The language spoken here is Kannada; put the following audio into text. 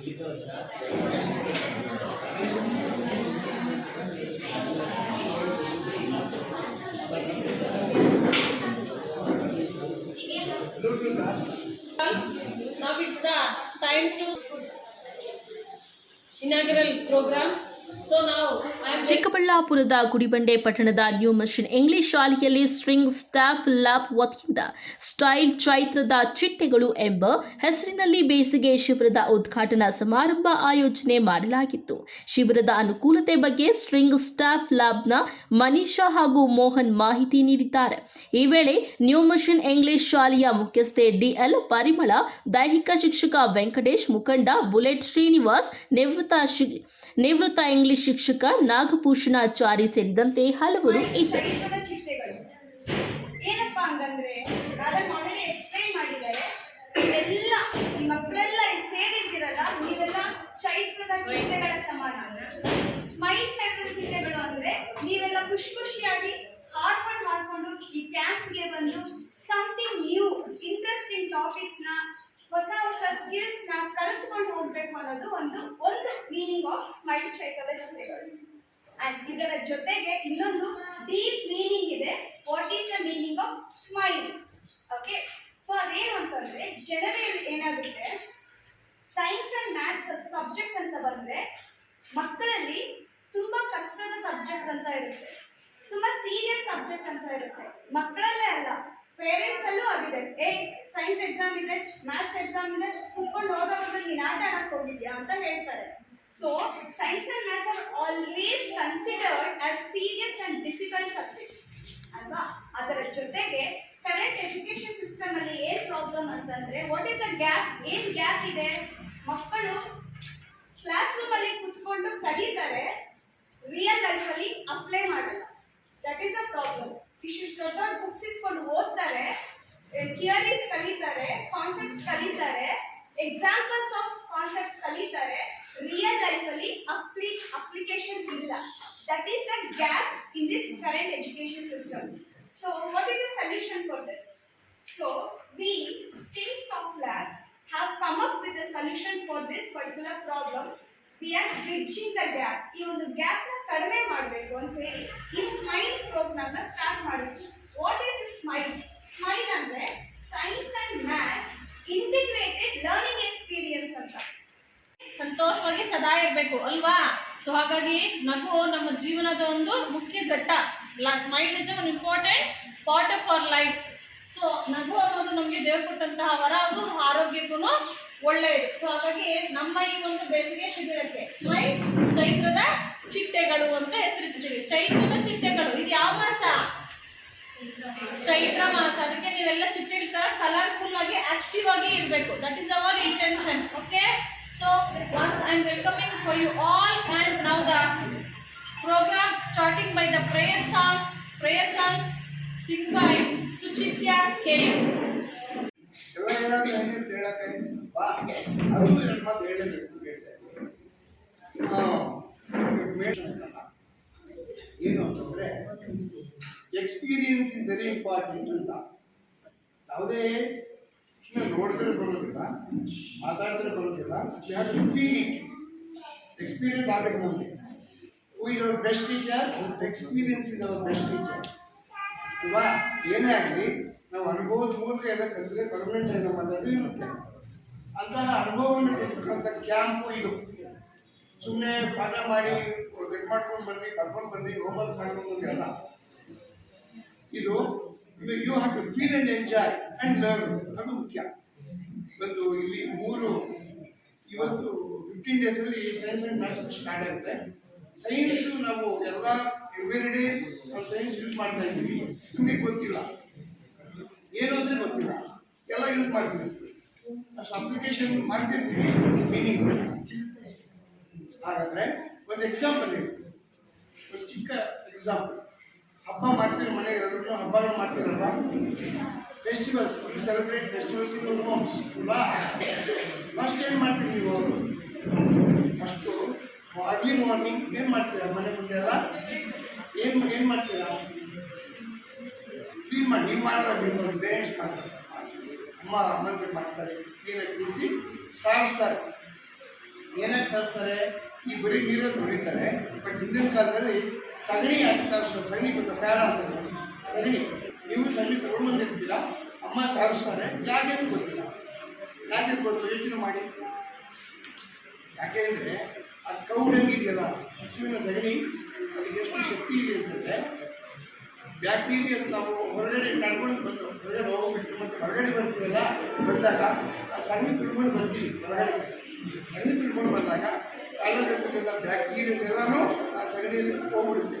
Now it's the time to inaugural program. ಚಿಕ್ಕಬಳ್ಳಾಪುರದ ಗುಡಿಬಂಡೆ ಪಟ್ಟಣದ ನ್ಯೂ ಮಿಷನ್ ಇಂಗ್ಲಿಷ್ ಶಾಲೆಯಲ್ಲಿ ಸ್ಟ್ರಿಂಗ್ ಸ್ಟಾಫ್ ಲ್ಯಾಬ್ ವತಿಯಿಂದ ಸ್ಟೈಲ್ ಚೈತ್ರದ ಚಿಟ್ಟೆಗಳು ಎಂಬ ಹೆಸರಿನಲ್ಲಿ ಬೇಸಿಗೆ ಶಿಬಿರದ ಉದ್ಘಾಟನಾ ಸಮಾರಂಭ ಆಯೋಜನೆ ಮಾಡಲಾಗಿತ್ತು. ಶಿಬಿರದ ಅನುಕೂಲತೆ ಬಗ್ಗೆ ಸ್ಟ್ರಿಂಗ್ ಸ್ಟಾಫ್ ಲ್ಯಾಬ್ನ ಮನೀಷಾ ಹಾಗೂ ಮೋಹನ್ ಮಾಹಿತಿ ನೀಡಿದ್ದಾರೆ. ಈ ವೇಳೆ ನ್ಯೂ ಮಿಷನ್ ಇಂಗ್ಲಿಷ್ ಶಾಲೆಯ ಮುಖ್ಯಸ್ಥೆ ಡಿಎಲ್ ಪರಿಮಳ, ದೈಹಿಕ ಶಿಕ್ಷಕ ವೆಂಕಟೇಶ್ ಮುಖಂಡ ಬುಲೆಟ್ ಶ್ರೀನಿವಾಸ್, ನಿವೃತ್ತ ನಿವೃತ್ತ ಇಂಗ್ಲಿಷ್ ಶಿಕ್ಷಕ ನಾಗಭೂಷಣಾಚಾರಿ ಸೇರಿದಂತೆ ಹಲವರು ಇದ್ದರು. ಏನಪ್ಪಾ ಅಂತಂದ್ರೆ ಆಲ್ರೆಡಿ ಎಕ್ಸ್ಪ್ಲೈನ್ ಮಾಡಿದ್ದಾರೆ. ಇವೆಲ್ಲ ಮಕ್ಕಳೆಲ್ಲ ಸೇರಿದ್ದೀರಲ್ಲ ನೀವೆಲ್ಲ ಚೈತ್ರದ ಚಿಟ್ಟೆಗಳ ಸಮಾನ ಸ್ಮೈಲ್ ಚೈತ್ರದ ಚಿಟ್ಟೆಗಳು ಅಂದ್ರೆ ನೀವೆಲ್ಲ ಖುಷಿ ಖುಷಿಯಾಗಿ ಹಾರ್ಡ್ವರ್ಕ್ ಮಾಡ್ಕೊಂಡು ಈ ಕ್ಯಾಂಪ್ಗೆ ಬಂದು ಸಮಥಿಂಗ್ ನ್ಯೂ ಇಂಟ್ರೆಸ್ಟಿಂಗ್ ಟಾಪಿಕ್ಸ್ನ ಹೊಸ ಹೊಸ ಸ್ಕಿಲ್ಸ್ನ ಕಲಿತ್ಕೊಂಡು ಹೋಗ್ಬೇಕು ಅನ್ನೋದು ಒಂದು ಒಂದು ಮೀನಿಂಗ್ ಆಫ್ ಸ್ಮೈಲ್ ಚಿಟ್ಟೆಗಳು ಅಂಡ್ ಇದರ ಜೊತೆಗೆ ಇನ್ನೊಂದು ಡೀಪ್ ಮೀನಿಂಗ್ ಇದೆ. What is the meaning of smile okay so ಅದೇನು ಅಂತಂದ್ರೆ ಜನರೇ ಏನಾಗುತ್ತೆ? ಸೈನ್ಸ್ ಅಂಡ್ ಮ್ಯಾಥ್ಸ್ ಸಬ್ಜೆಕ್ಟ್ ಅಂತ ಬಂದ್ರೆ, ಮಕ್ಕಳಲ್ಲಿ ತುಂಬಾ ಕಷ್ಟದ ಸಬ್ಜೆಕ್ಟ್ ಅಂತ ಇರುತ್ತೆ. ತುಂಬಾ ಸೀರಿಯಸ್ ಸಬ್ಜೆಕ್ಟ್ ಅಂತ ಇರುತ್ತೆ. ಮಕ್ಕಳಲ್ಲೇ ಅಲ್ಲ. ಪೇರೆಂಟ್ಸ್ ಅಲ್ಲೂ ಆಗಿದೆ. ಏ ಸೈನ್ಸ್ ಎಕ್ಸಾಮ್ ಇದೆ ಮ್ಯಾಥ್ಸ್ ಎಕ್ಸಾಮ್ ಇದೆ, ಕುತ್ಕೊಂಡು ಹೋಗೋವಾಗ ನೀನು ಆಟ ಆಡಕ್ ಹೋಗಿದ್ಯಾ ಅಂತ ಹೇಳ್ತಾರೆ. So science and maths are always considered as serious and difficult subjects ಅಲ್ವಾ? ಅದರ ಜೊತೆಗೆ ಕರೆಂಟ್ ಎಜುಕೇಶನ್ ಸಿಸ್ಟಮ್ ಅಲ್ಲಿ ಏನ್ ಪ್ರಾಬ್ಲಮ್ ಅಂತಂದ್ರೆ ವಾಟ್ ಇಸ್ ಅ ಗ್ಯಾಪ್ ಏನ್ ಗ್ಯಾಪ್ ಇದೆ? ಮಕ್ಕಳು ಕ್ಲಾಸ್ ರೂಮ್ ಅಲ್ಲಿ ಕುತ್ಕೊಂಡು ಕಲಿತಾರೆ ರಿಯಲ್ ಲೈಫ್ ಅಲ್ಲಿ ಅಪ್ಲೈ ಮಾಡಲ್ಲ ದಟ್ ಈಸ್ ಅ ಪ್ರಾಬ್ಲಮ್ ಇಷ್ಟು ದೊಡ್ಡ ದೊಡ್ಡ ಬುಕ್ಸ್ ಇಟ್ಕೊಂಡು ಓದ್ತಾರೆ ಥಿಯರೀಸ್ ಕಲಿತಾರೆ ಕಾನ್ಸೆಪ್ಟ್ಸ್ ಕಲಿತಾರೆ ಎಕ್ಸಾಂಪಲ್ಸ್ ಆಫ್ ಕಾನ್ಸೆಪ್ಟ್ ಕಲಿತಾರೆ ರಿಯಲ್ ಲೈಫ್ ಅಲ್ಲಿ ಅಪ್ಲಿ ಅಪ್ಲಿಕೇಶನ್ ಇಲ್ಲ that is the gap in this current education system so what is the solution for this so we still soft labs have come up with a solution for this particular problem. We are bridging the gap. ಈ ಒಂದು ಗ್ಯಾಪ್ನ ಕಡಿಮೆ ಮಾಡಬೇಕು ಅಂತ ಹೇಳಿ, ಈ ಸ್ಮೈಲ್ ಪ್ರೋಗ್ರಾಮ್ನ ಸ್ಟಾರ್ಟ್ ಮಾಡಿದ್ವಿ ವಾಟ್ ಇಸ್ ಸ್ಮೈಲ್ ಸ್ಮೈಲ್ ಅಂದ್ರೆ science and maths integrated learning experience ಅಂತ ಸಂತೋಷವಾಗಿ ಇರಬೇಕು ಅಲ್ವಾ? ಸೊ ಹಾಗಾಗಿ ನಗು ನಮ್ಮ ಜೀವನದ ಒಂದು ಮುಖ್ಯ ಘಟ್ಟ. Smile is one important part of our life so ನಗು ಅನ್ನೋದು ನಮಗೆ ದೇವ್ರು ಕೊಟ್ಟಂತಹ ವರ, ಅದು ಆರೋಗ್ಯಕ್ಕೂ ಒಳ್ಳೆಯದು. ಸೊ ಹಾಗಾಗಿ ನಮ್ಮ ಈ ಒಂದು ಬೇಸಿಗೆ ಶಿಬಿರಕ್ಕೆ ಸ್ಮೈಲ್ ಚೈತ್ರದ ಚಿಟ್ಟೆಗಳು ಅಂತ ಹೆಸರಿಟ್ಟಿದ್ದೀವಿ. ಚೈತ್ರದ ಚಿಟ್ಟೆಗಳು, ಇದು ಯಾವ ಮಾಸ? ಚೈತ್ರ ಮಾಸ. ಅದಕ್ಕೆ ನೀವೆಲ್ಲ ತರ ಕಲರ್ಫುಲ್ ಆಗಿ ಆಕ್ಟಿವ್ ಆಗಿ ಇರಬೇಕು. That is our intention okay So once I am welcoming for you all and now the programme starting by the prayer song prayer song sing by Suchitya K ಎಲ್ಲ ಏನಾದ್ರು ಹೆಂಗೆ ಅಂತ ಹೇಳಕ್ಕೆ ಬಾ ಅದು ಎರಡು ಮಾತು ಹೇಳಬೇಕು ಹೇಳ್ತಾ ಇದ್ದೀನಿ. ಆ, ಮೇಷ ಅಂತಲ್ಲ. ಏನು ಅಂತಂದ್ರೆ ಎಕ್ಸ್ಪೀರಿಯನ್ಸ್ ಇಸ್ ವೆರಿ ಇಂಪಾರ್ಟೆಂಟ್ ಅಂತ ಯಾವುದೇ ನೋಡಿದ್ರೆ ಬರೋದಿಲ್ಲ, ಮಾತಾಡಿದ್ರೆ ಬರೋದಿಲ್ಲ. ಫೀಲ್ ಇಟ್ ಎಕ್ಸ್ಪೀರಿಯನ್ಸ್ ಆಗಬೇಕು ನಮಗೆ. Who is best teacher experience is our best teacher ಅಲ್ವಾ ಏನೇ ಆಗಲಿ, ನಾವು ಅನುಭವದ ಮೂಲಕ ಎಲ್ಲ ಕಲಿತ್ರೆ ಪರ್ಮನೆಂಟ್ ಆಗಿ ನಮ್ಮ ಅದು ಇರುತ್ತೆ. ಅಂತಹ ಅನುಭವವನ್ನು ಕೊಡ್ತಕ್ಕಂಥ ಕ್ಯಾಂಪು ಇದು. ಸುಮ್ಮನೆ ಪಾಠ ಮಾಡಿ ರೆಡ್ ಮಾಡ್ಕೊಂಡು ಬನ್ನಿ ಕರ್ಕೊಂಡು ಬನ್ನಿ ಹೋಮ್ವರ್ಕ್ ಮಾಡ್ಕೊಂಡು ಅಲ್ಲ. ಇದು you have to feel and enjoy and learn ಅದು ಮುಖ್ಯ. ಒಂದು ಇಲ್ಲಿ ಮೂರು, ಇವತ್ತು ಫಿಫ್ಟೀನ್ ಡೇಸಲ್ಲಿ ಸೈನ್ಸ್ ಆ್ಯಂಡ್ ಮ್ಯಾಥ್ಸ್ ಸ್ಟಾರ್ಟ್ ಆಗುತ್ತೆ. ಸೈನ್ಸು ನಾವು ಎಲ್ಲ ಎವ್ರಿ ಡೇ ನಾವು ಸೈನ್ಸ್ ಯೂಸ್ ಮಾಡ್ತಾ ಇದ್ದೀವಿ. ನಿಮಗೆ ಗೊತ್ತಿಲ್ಲ. ಏನು ಅಂದ್ರೆ ಗೊತ್ತಿಲ್ಲ. ಎಲ್ಲ ಯೂಸ್ ಮಾಡ್ತೀವಿ. ಅಷ್ಟು ಅಪ್ಲಿಕೇಶನ್ ಮಾಡ್ತಿರ್ತೀವಿ. ಮೀನಿಂಗ್ ಹಾಗಾದರೆ ಒಂದು ಎಕ್ಸಾಂಪಲ್ ಹೇಳಿ. ಒಂದು ಚಿಕ್ಕ ಎಕ್ಸಾಂಪಲ್ ಹಬ್ಬ ಮಾಡ್ತೀರಿ ಮನೆಗೆ ಎಲ್ಲರೂ ಹಬ್ಬಗಳು ಮಾಡ್ತೀರಲ್ವಾ? Festivals celebrate festivals in homes ಅಲ್ವಾ ಫಸ್ಟ್ ಏನು ಮಾಡ್ತೀರಿ ನೀವು ಫಸ್ಟು ಅರ್ಲಿ ಮಾರ್ನಿಂಗ್ ಏನು ಮಾಡ್ತೀರಾ ಮನೆ ಮುಂದೆ ಎಲ್ಲ ಏನು ಏನು ಮಾಡ್ತೀರಾ ಕ್ಲೀನ್ ಮಾಡಿ ನೀವು ಮಾಡಲ್ಲ ಪೇರೆಂಟ್ಸ್ ಮಾಡ್ತಾರೆ ಅಮ್ಮ ಅಮ್ಮನಿಗೆ ಮಾಡ್ತಾರೆ ಕ್ಲೀನಾಗಿ ಕುಡಿಸಿ ಸಾರಿಸ್ತಾರೆ ಏನಾಗಿ ಸಾರಿಸ್ತಾರೆ ಈ ಬರೀ ನೀರಲ್ಲಿ ಹೊಡಿತಾರೆ ಬಟ್ ಹಿಂದಿನ ಕಾಲದಲ್ಲಿ ಸಗಣಿ ಹಾಕಿ ಸಾರಿಸೋದು. ಸಗಣಿ ಗೊತ್ತಾ? ಪ್ಯಾರ ಅಂತ ಸಗಣಿ ನೀವು ಸಣ್ಣ ತಗೊಂಡ್ಬಂದಿರ್ತೀರ? ಅಮ್ಮ ಸಾರಿಸ್ತಾರೆ ಯಾಕೆ ಅಂತ ಗೊತ್ತಿಲ್ಲ. ಯಾಕೆ ಗೊತ್ತು ಯೋಚನೆ ಮಾಡಿ. ಯಾಕೆ ಅಂದರೆ ಅದು ಕೌಡಂಗಿದೆಯಲ್ಲ ಹಸುವಿನ ಸಗಣಿ ಅದಕ್ಕೆ ಎಷ್ಟು ಶಕ್ತಿ ಇದೆ ಅಂತಂದರೆ ಬ್ಯಾಕ್ಟೀರಿಯಾ ನಾವು ಹೊರಗಡೆ ನಡ್ಕೊಂಡು ಬಂದು, ಹೊರಗಡೆ ಹೋಗ್ಬಿಟ್ಟು ಮತ್ತು ಹೊರಗಡೆ ಬರ್ತೀವಲ್ಲ, ಬಂದಾಗ, ಆ ಸಣ್ಣ ತಿಳ್ಕೊಂಡು ಬರ್ತೀವಿ ಹೊರಗಡೆ. ಸಣ್ಣ ತಿಳ್ಕೊಂಡು ಬಂದಾಗ ಕಾಲದಲ್ಲಿರ್ತಕ್ಕಂಥ ಬ್ಯಾಕ್ಟೀರಿಯಾಸ್ ಎಲ್ಲನೂ ಆ ಸಗಣಿಯಲ್ಲಿ ಹೋಗ್ಬಿಡುತ್ತೆ.